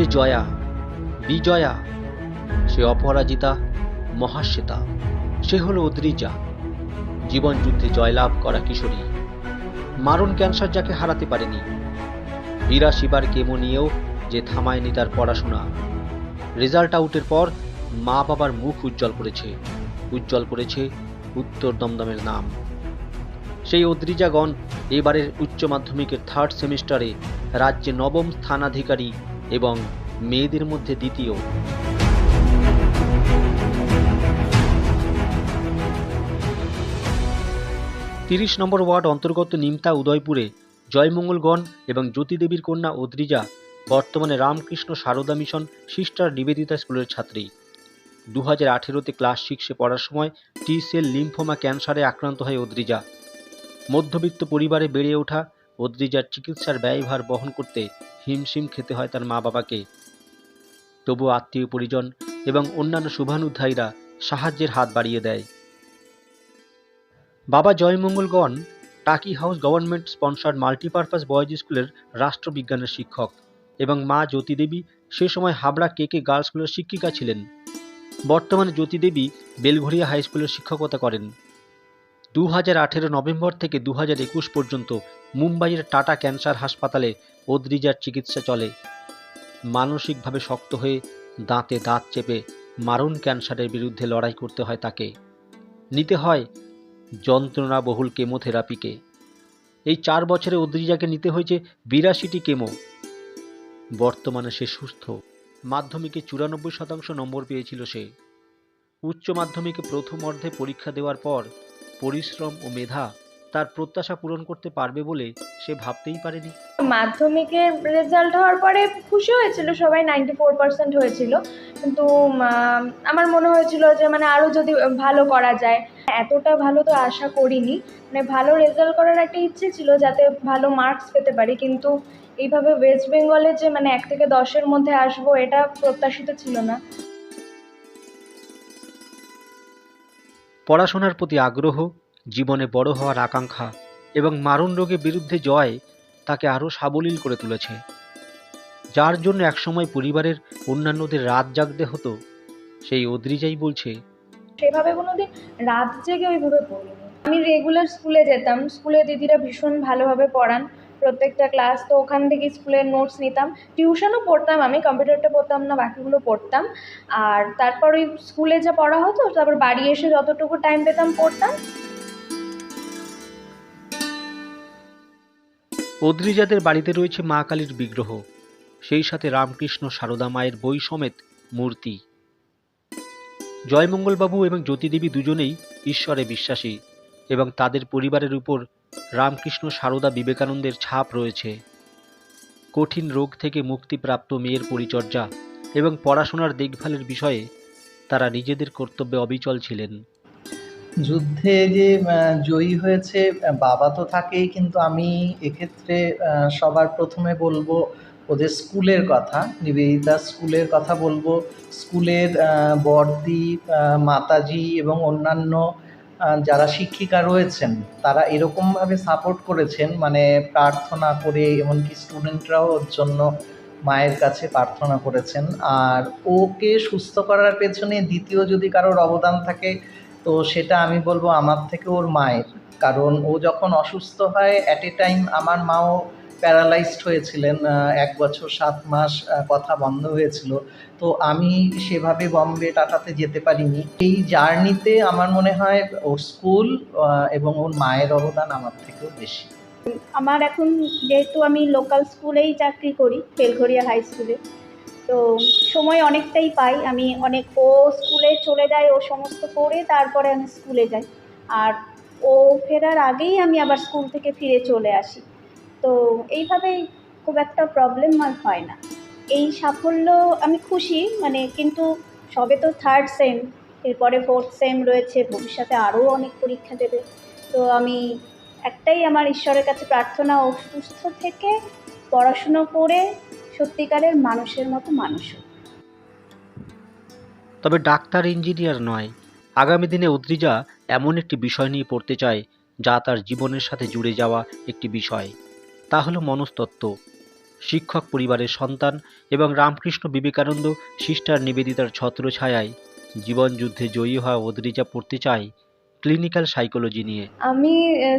সে জয়া, বিজয়া, সে অপরাজিতা, মহাশ্বেতা, সে হলো অদ্রিজা জীবন যুদ্ধে জয়লাভ করা কিশোরী, মারণ ক্যান্সার যাকে হারাতে পারেনি। বিরাশি বার কেমো নিয়েও যে থামায়নি তার পড়াশোনা। রেজাল্ট আউটের পর মা বাবার মুখ উজ্জ্বল করেছে উজ্জ্বল করেছে উত্তর দমদমের নাম। সেই অদ্রিজাগণ এবারের উচ্চ মাধ্যমিকের থার্ড সেমিস্টারে রাজ্যে নবম স্থানাধিকারী এবং মেয়েদের মধ্যে দ্বিতীয়। তিরিশ নম্বর ওয়ার্ড অন্তর্গত নিমতা উদয়পুরে জয়মঙ্গলগণ এবং জ্যোতিদেবীর কন্যা অদ্রিজা বর্তমানে রামকৃষ্ণ সারদা মিশন সিস্টার নিবেদিতা স্কুলের ছাত্রী। দু হাজার আঠেরোতে ক্লাস সিক্সে পড়ার সময় টি সেল লিম্ফোমা ক্যান্সারে আক্রান্ত হয় অদ্রিজা মধ্যবিত্ত পরিবারে বেড়ে ওঠা অদ্রিজার চিকিৎসার ব্যয়ভার বহন করতে হিমশিম খেতে হয় তার মা বাবাকে তবু আত্মীয় পরিজন এবং অন্যান্য শুভানুধ্যায়ীরা সাহায্যের হাত বাড়িয়ে দেয়। বাবা জয়মঙ্গলগণ, Taki house government sponsored multipurpose boys স্কুলের রাষ্ট্রবিজ্ঞানের শিক্ষক এবং মা জ্যোতি দেবী সে সময় হাবড়া কে কে গার্লস স্কুলের শিক্ষিকা ছিলেন। বর্তমানে জ্যোতি দেবী বেলঘরিয়া হাই স্কুলের শিক্ষকতা করেন। দু হাজার আঠেরো নভেম্বর থেকে দু হাজার একুশ পর্যন্ত মুম্বাইয়ের টাটা ক্যান্সার হাসপাতালে অদ্রিজার চিকিৎসা চলে। মানসিকভাবে শক্ত হয়ে দাঁতে দাঁত চেপে মারণ ক্যান্সারের বিরুদ্ধে লড়াই করতে হয় তাকে। নিতে হয় যন্ত্রণাবহুল কেমোথেরাপিকে। এই চার বছরে অদ্রিজাকে নিতে হয়েছে বিরাশিটি কেমো। বর্তমানে সে সুস্থ। মাধ্যমিকে চুরানব্বই শতাংশ নম্বর পেয়েছিল সে। উচ্চ মাধ্যমিকে প্রথম অর্ধে পরীক্ষা দেওয়ার পর পরিশ্রম ও মেধা তার প্রত্যাশা পূরণ করতে পারবে বলে সে ভাবতেই পারেনি। মাধ্যমিকের রেজাল্ট হওয়ার পরে খুশি হয়েছিল সবাই নাইনটি ফোর পার্সেন্ট হয়েছিল। কিন্তু আমার মনে হয়েছিল যে মানে আরও যদি ভালো করা যায়। এতটা ভালো তো আশা করিনি। মানে ভালো রেজাল্ট করার একটা ইচ্ছে ছিল যাতে ভালো মার্কস পেতে পারি। কিন্তু এইভাবে ওয়েস্ট বেঙ্গলে যে মানে এক থেকে দশের মধ্যে আসব এটা প্রত্যাশিত ছিল না। পড়াশোনার প্রতি আগ্রহ জীবনে বড় হওয়ার আকাঙ্ক্ষা এবং মারণ রোগের বিরুদ্ধে জয় তাকে আরও সাবলীল করে তুলেছে। যার জন্য একসময় পরিবারের অন্যান্যদের রাত জাগতে হতো, সেই অদ্রিজাই বলছে, সেভাবে কোনোদিন রাত জেগে ওইভাবে পড়িনি আমি রেগুলার স্কুলে যেতাম, স্কুলে দিদিরা ভীষণ ভালোভাবে পড়ান। প্রত্যেকটা ক্লাস তো ওখান থেকে স্কুলের নোটস নিতাম। টিউশনও পড়তাম আমি কম্পিউটারটা পড়তাম না, বাকিগুলো পড়তাম। আর তারপর ওই স্কুলে যা পড়া হতো, তারপর বাড়ি এসে যতটুকু টাইম পেতাম পড়তাম। অদ্রিজাদের বাড়িতে রয়েছে মা কালীর বিগ্রহ। সেই সাথে রামকৃষ্ণ, সারদা মায়ের বই সমেত মূর্তি। জয়মঙ্গলবাবু এবং জ্যোতিদেবী দুজনেই ঈশ্বরে বিশ্বাসী এবং তাদের পরিবারের উপর রামকৃষ্ণ, সারদা বিবেকানন্দের ছাপ রয়েছে। কঠিন রোগ থেকে মুক্তিপ্রাপ্ত মেয়ের পরিচর্যা এবং পড়াশোনার দেখভালের বিষয়ে তারা নিজেদের কর্তব্যে অবিচল ছিলেন। যুদ্ধে যে জয়ী হয়েছে বাবা তো থাকেই কিন্তু আমি এক্ষেত্রে সবার প্রথমে বলব ওদের স্কুলের কথা নিবেদিতা স্কুলের কথা বলব। স্কুলের আহ, মাতাজি এবং অন্যান্য যারা শিক্ষিকা রয়েছেন তারা এরকমভাবে সাপোর্ট করেছেন মানে প্রার্থনা করে এমনকি স্টুডেন্টরাও ওর জন্য মায়ের কাছে প্রার্থনা করেছেন। আর ওকে সুস্থ করার পেছনে দ্বিতীয় যদি কারোর অবদান থাকে তো সেটা আমি বলব আমার থেকে ওর মায়ের। কারণ ও যখন অসুস্থ হয় অ্যাট এ টাইম আমার মাও প্যারালাইজড হয়েছিলেন এক বছর সাত মাস কথা বন্ধ হয়েছিল। তো আমি সেভাবে বম্বে টাটাতে যেতে পারিনি। এই জার্নিতে আমার মনে হয় ওর স্কুল এবং ওর মায়ের অবদান আমার থেকেও বেশি। আমার এখন যেহেতু আমি লোকাল স্কুলেই চাকরি করি বেলঘরিয়া হাই স্কুলে তো সময় অনেকটাই পাই। আমি অনেক, ও স্কুলে চলে যায়, ও সমস্ত করে তারপরে আমি স্কুলে যাই। আর ও ফেরার আগেই আমি আবার স্কুল থেকে ফিরে চলে আসি। তো এইভাবেই খুব একটা প্রবলেম আর হয় না। এই সাফল্য আমি খুশি মানে কিন্তু সবে তো থার্ড সেম এরপরে ফোর্থ সেম রয়েছে, ভবিষ্যতে আরও অনেক পরীক্ষা দেবে। তো আমি একটাই আমার ঈশ্বরের কাছে প্রার্থনা, ও সুস্থ থেকে পড়াশুনো করে সত্যিকারের মানুষের মতো মানুষ তবে ডাক্তার ইঞ্জিনিয়ার নয় আগামী দিনে উদ্রিজা এমন একটি বিষয় নিয়ে পড়তে চায় যা তার জীবনের সাথে জুড়ে যাওয়া একটি বিষয়। তা হলো মনস্তত্ত্ব। শিক্ষক পরিবারের সন্তান এবং রামকৃষ্ণ বিবেকানন্দ সিস্টার নিবেদিতার ছত্রছায়ায় জীবনযুদ্ধে জয়ী হওয়া অদ্রিজা পড়তে চায় ক্লিনিক্যাল সাইকোলজি নিয়ে। আমি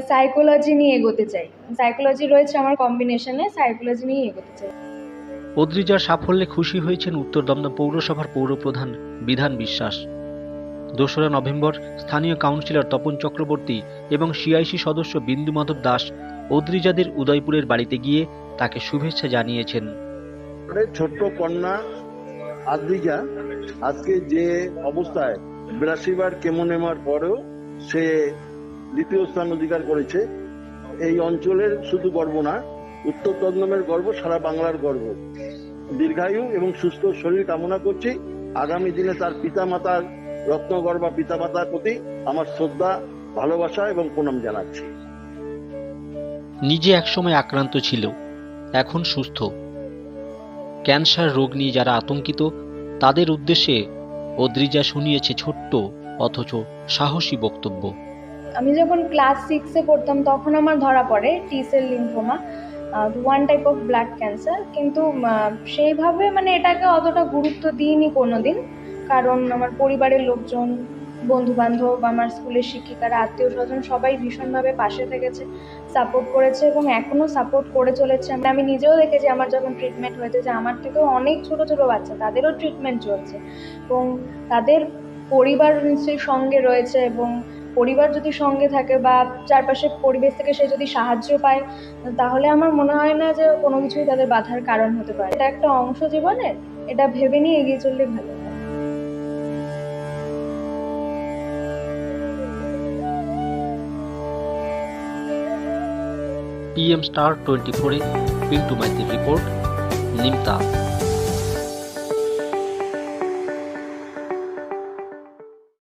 সাইকোলজি নিয়ে এগোতে চাই। সাইকোলজি রয়েছে আমার কম্বিনেশনে সাইকোলজি নিয়ে এগোতে চাই। অদ্রিজার সাফল্যে খুশি হয়েছেন উত্তর দমদম পৌরসভার পৌরপ্রধান বিধান বিশ্বাস। দোসরা নভেম্বর স্থানীয় কাউন্সিলর তপন চক্রবর্তী এবং সিআইসি সদস্য বিন্দু মাধব দাস অদ্রিজাদের উদয়পুরের বাড়িতে গিয়ে তাকে শুভেচ্ছা জানিয়েছেন। আমাদের ছোট্ট কন্যা আদ্রিজা আজকে যে অবস্থায় বিরাশি বার কেমো নেওয়ার পরেও সে দ্বিতীয় স্থান অধিকার করেছে, এই অঞ্চলের শুধু গর্ব না উত্তর দমদমের গর্ব সারা বাংলার গর্ব। দীর্ঘায়ু এবং সুস্থ শরীর কামনা করছি। আগামী দিনে তার পিতামাতার রত্নগর্বা পিতামাতার প্রতি আমার শ্রদ্ধা ভালোবাসা এবং প্রণাম জানাচ্ছি। নিজে একসময় আক্রান্ত ছিল এখন সুস্থ। ক্যান্সার রোগ নিয়ে যারা আতঙ্কিত তাদের উদ্দেশ্যে অদ্রিজা শুনিয়েছে ছোট্ট অথচ সাহসী বক্তব্য। আমি যখন ক্লাস সিক্সে পড়তাম তখন আমার ধরা পড়ে T cell lymphoma one type of blood cancer কিন্তু সেইভাবে মানে এটাকে অতটা গুরুত্ব দিইনি কোনো দিন কারণ আমার পরিবারের লোকজন বন্ধু বান্ধব আমার স্কুলের শিক্ষিকারা আত্মীয় স্বজন সবাই ভীষণভাবে পাশে থেকেছে সাপোর্ট করেছে এবং এখনও সাপোর্ট করে চলেছে। আমি নিজেও দেখেছি আমার যখন ট্রিটমেন্ট হয়েছে যে আমার থেকেও অনেক ছোটো ছোটো বাচ্চা, তাদেরও ট্রিটমেন্ট চলছে। এবং তাদের পরিবার নিশ্চয়ই সঙ্গে রয়েছে এবং পরিবার যদি সঙ্গে থাকে বা চারপাশের পরিবেশ থেকে সে যদি সাহায্য পায়, তাহলে আমার মনে হয় না যে কোনো কিছুই তাদের বাধার কারণ হতে পারে। এটা একটা অংশ জীবনের এটা ভেবে নিয়ে এগিয়ে চললে ভালো পিএম স্টার টোয়েন্টি ফোরে পিন্টু মাইতির রিপোর্ট নিমতা